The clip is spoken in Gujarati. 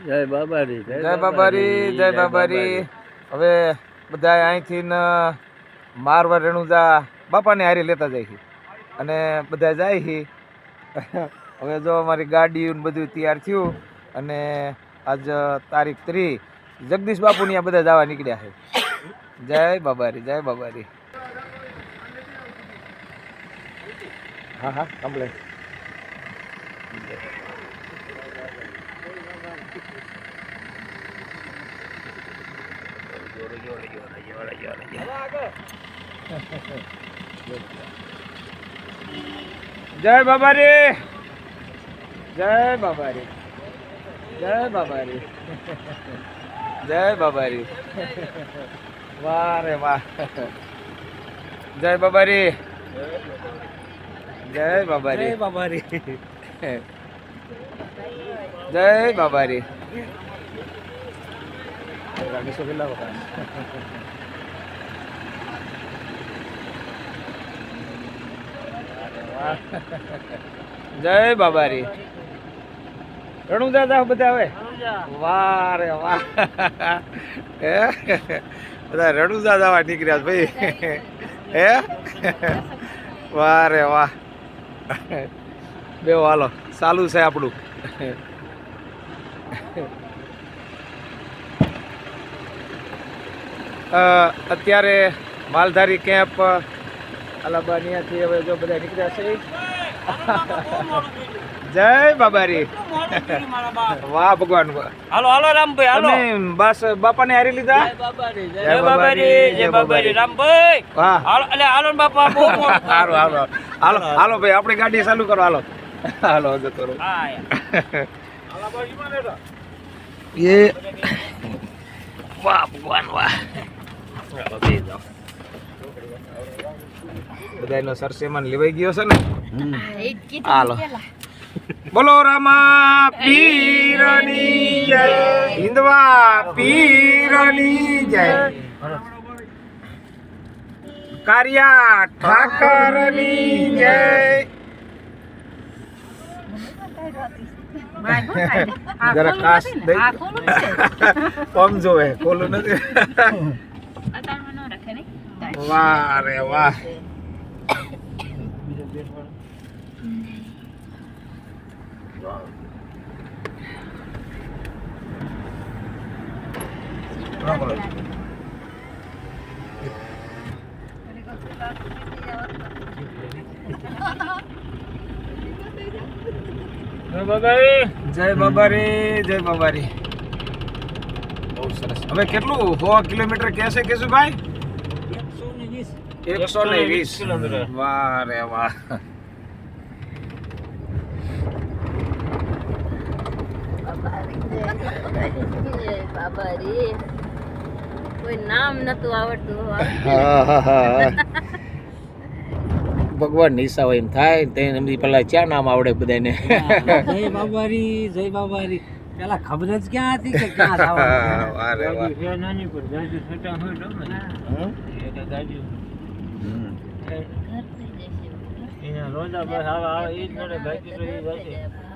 જય બાબારી જય બાબારી જય બાબારી હવે બધા અહીંથી ને મારવા રેણુજા બાપાને હારી લેતા જાય છે. અને બધા જાય છે. હવે જો અમારી ગાડી ને બધું તૈયાર થયું અને આજ તારીખ ત્રી જગદીશ બાપુની આ બધા જવા નીકળ્યા છે. જય બાબારી જય બાબારી હા હા કમ્પ્લેટ જય બાબારી. જય બાબારી. જય બાબારી. જય બાબારી. વાહ રે વાહ. જય બાબારી. જય બાબા રે જય બાબારી રાગીસો કેટલા વખત જય બાબારી. રણુ દાદા બધા હવે? વાહ રે વાહ બધા રણુ દાદા નીકળ્યા છે ભાઈ. હે? વાહ રે વાહ. બે હાલો. ચાલુ છે આપણું. અત્યારે માલધારી કેમ્પ અલાબાનિયાથી હવે જો બધા નીકળ્યા છે. જય બાબારી. વાહ ભગવાન વાહ. હાલો હાલો રામભાઈ હાલો. તમે બસ બાપાને હારી લીધા? બાબારી જય બાબારી, જય બાબારી. રામભાઈ. વાહ. હાલો અલે હાલો બાપા બહુ હાલો હાલો. હાલો હાલો. ભાઈ આપણી ગાડી ચાલુ કરો હાલો. હાલો જતો રહો હા. એ. વાહ ભગવાન વાહ. બધાનો સરસેમાન લેવાઈ ગયો છે ને? હાલો. બોલો રામા પીરની જય. હિન્દવા પીરની જય. કારિયા ઠાકરની જય. જરા કાસ દઈ કમ જોવે ખોલું નથી. વાહ. રે વાહ બાબારી. જય બાબારી જય બાબારી. બહુ સરસ. હવે કેટલું? સો કિલોમીટર કહેશે કેશુભાઈ? એકસો ને વીસ. કિલોમીટર. વાહ રે વાહ. બાબારી કોઈ નામ નતું આવડતું ભગવાન નિશા હોય એમ થાય તેને એમની પેલા ક્યાં નામ આવડે બધાને? જય બાબારી જય બાબારી. પેલા ખબર જ ક્યાં હતી કે ક્યાં વાહ નાની પર ગાડી છટા હોય તો રોજા બસ આવા આવે એ જ નડે બાકી તો એ જાય.